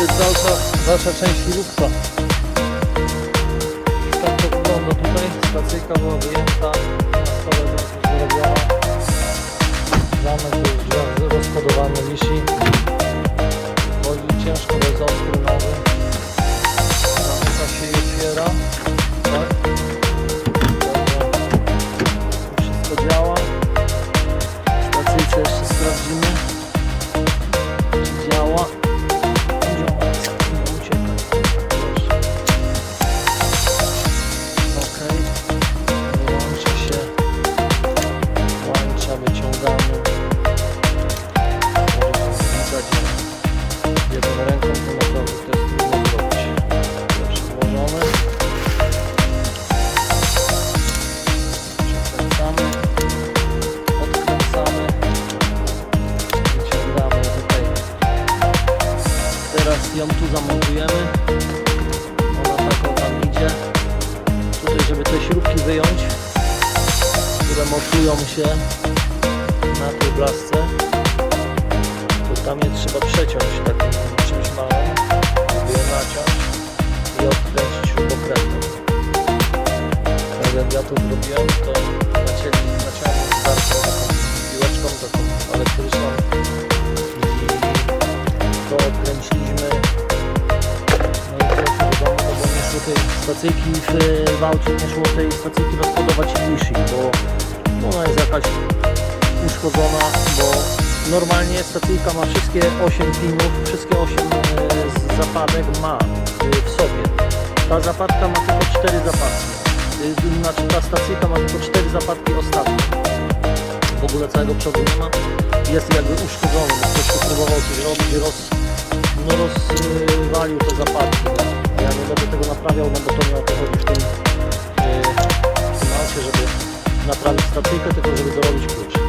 jest dalsza, dalsza część chwilówka. Tak to wygląda tutaj. Stacyjka była wyjęta, na stole jest zrobiona. Zamek był rozkodowany, wisi. Chodzi ciężko, bo ją tu zamontujemy. Ona tak o tam idzie. Tutaj, żeby te śrubki wyjąć, które mocują się na tej blasce, to tam je trzeba przeciąć takim czymś małym, żeby je naciąć i odkręcić śrubokrętem. Tak jak ja to zrobiłem, to nacięli, naciąłem zdartą taką piłeczką, taką elektryczną tej stacyjki w, w aucie, nie szło tej stacyjki rozkodować lishi, bo ona jest jakaś uszkodzona, bo normalnie stacyjka ma wszystkie 8 pinów, wszystkie 8 e, zapadek ma e, w sobie. Ta zapadka ma tylko 4 zapadki. E, Znaczy ta stacyjka ma tylko 4 zapadki ostatnie. W ogóle całego przodu nie ma. Jest jakby uszkodzony, ktoś próbował coś robić, roz, no rozwalił te zapadki. Nie będę tego naprawiał, no bo to o to chodzi w tym, yy, żeby naprawić stacyjkę, tylko żeby dorobić klucz.